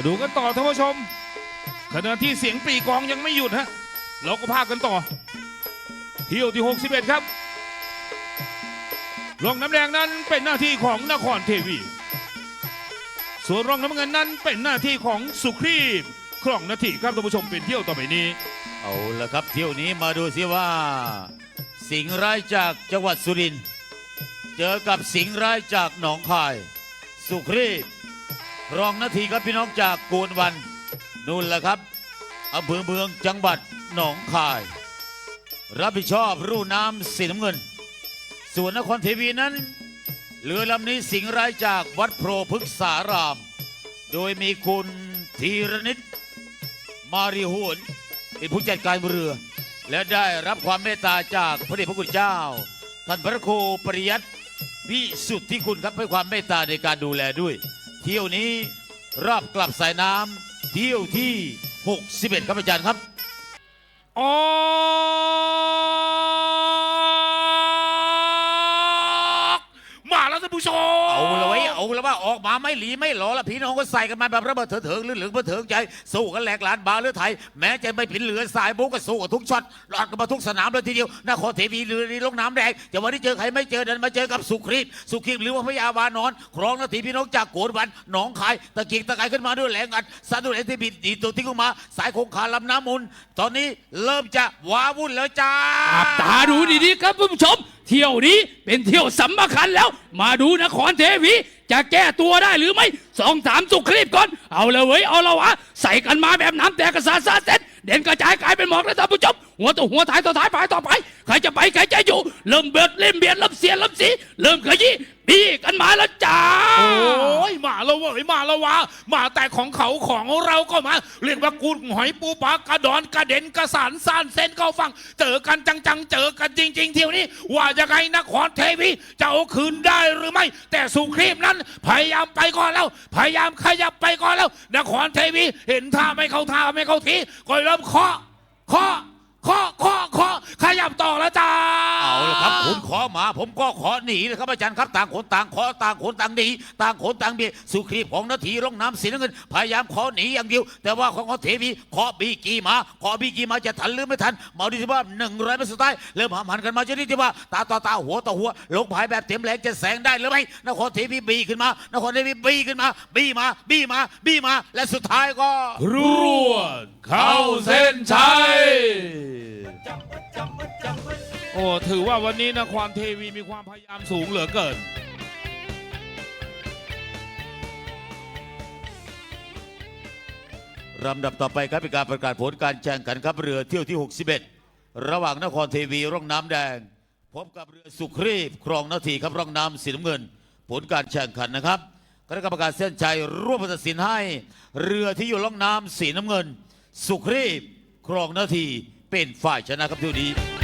มาดูกันต่อท่านผู้ชมขณะที่เสียงปีกองยังไม่หยุดฮะเราก็พากันต่อเที่ยวที่ 61 ครับรองน้ำแดงนั้นเป็นหน้าที่ของนครเทวี ส่วนรองน้ำเงินนั้นเป็นหน้าที่ของสุครีบครองนาทีครับท่านผู้ชมเป็นเที่ยวต่อไปนี้ เอาละครับเที่ยวนี้มาดูสิว่า สิงห์ร้ายจากจังหวัดสุรินทร์เจอกับสิงห์ร้ายจากหนองคาย สุครีพ รองนาทีครับพี่น้องจากโกนวันนู่นแหละครับอำเภอเมืองจังหวัดหนองคาย รับผิดชอบรูน้ำสีน้ำเงิน ส่วนนครเทวีนั้นเรือลำนี้สิงรายจากวัดโพรพฤกษาราม โดยมีคุณธีรนิตมาริโหนเป็นผู้จัดการเรือ และได้รับความเมตตาจากพระเดชพระคุณเจ้า ท่านพระครูปริยัติวิสุทธิคุณครับให้ความเมตตาในการดูแลด้วย เที่ยวนี้รอบกลับสายน้ำเที่ยวที่ 61 ครับอาจารย์ครับ ออก เอาละไว้เอาละว่าออกมาไม่หลีไม่หลอละพี่น้องก็ใส่กันมาแบบระเบิดเถิดเถิงลื่นเหลืองเพื่อเถิงใจสู้กันแหลกลานบาเรือไทย แม้จะไม่ผินเหลือสายบุกก็สู้กับทุกช็อตหลอดกันมาทุกสนามเลยทีเดียวนครเทวีเรือนี้ลงน้ำแดงจะวันนี้เจอใครไม่เจอเดินมาเจอกับสุครีพสุครีพหรือว่าพญาวานอนครองนาทีพี่น้องจากโกนวันหนองคายตะเกียกตะกายขึ้นมาด้วยแรงอัดสะดุดเอทีบีดีตัวที่เข้ามา สายคงคาลำน้ำมุนตอนนี้เริ่มจะว้าวุ่นแล้วจ้าตาดูดีๆครับผู้ชม เที่ยวนี้เป็นเที่ยวสำคัญแล้ว มาดูนครเทวี จะแก้ตัวได้หรือไม่สองสามสุครีบก่อน เอาเลยเว้ยเอาละวะใส่กันมาแบบน้ำแตกกระสาซาเซ็ตเด่นกระจายกลายเป็นหมอกแล้วท่านผู้ชมหัวต่อหัวท้ายต่อท้ายปลายต่อไปใครจะไปใครจะอยู่ เริ่มเบิดเล่มเบียดเริ่มเสียเริ่มสีเริ่มขยี้บี้กันมาแล้วจ้า มาแล้ยมาแล้ววะมาแต่ของเขาของเราก็มา เรียกว่ากุ้งหอยปูปลากระดอนกระเด็นกระสานซ่านเส้นเข้าฟัง เจอกันจังๆเจอกันจริง ๆ เที่ยวนี้ ว่าจะไงนครเทวีจะเอาคืนได้หรือไม่ แต่สุครีมนั้น พยายามไปก่อนแล้ว พยายามขยับไปก่อนแล้ว นครเทวีเห็นท่าไม่เข้าท่าไม่เข้าทีก็เริ่มเคาะเคาะเคาะเคาะเคาะขยับต่อแล้วจ้า ละครับคุณขอมา ผมก็ขอหนีนะครับอาจารย์ครับต่างคนต่างขอต่างคนต่างหนีต่างคนต่างเบียดสุครีพของนาทีร่องน้ำสีน้ำเงิน พยายามขอหนีอย่างเดียว แต่ว่าของเขาเทวีขอบีกีมา ขอบีกีมาจะทันหรือไม่ทันมาดูที่ว่าหนึ่งร้อยเมตรสุดท้ายเริ่มหามหันกันมาจะนี่ที่ว่าตาต่อตาหัวต่อหัวลงพายแบบเต็มแรงจะแสงได้หรือไม่นครเทวีบีขึ้นมานครเทวีบีขึ้นมา บีมา บีมา บีมา และสุดท้ายก็รวดเข้าเส้นชัย โอ้ถือว่าวันนี้นครเทวีมีความพยายามสูงเหลือเกินลำดับต่อไปครับเป็นการประกาศผลการแข่งขันครับเรือเที่ยวที่ 61 ระหว่างนครเทวีร่องน้ำแดง พบกับเรือสุครีพครองนาทีครับร่องน้ำสีน้ำเงิน ผลการแข่งขันนะครับคณะกรรมการเส้นชัยร่วมตัดสินให้ เรือที่อยู่ร่องน้ำสีน้ำเงิน สุครีพครองนาทีเป็นฝ่ายชนะครับเที่ยวนี้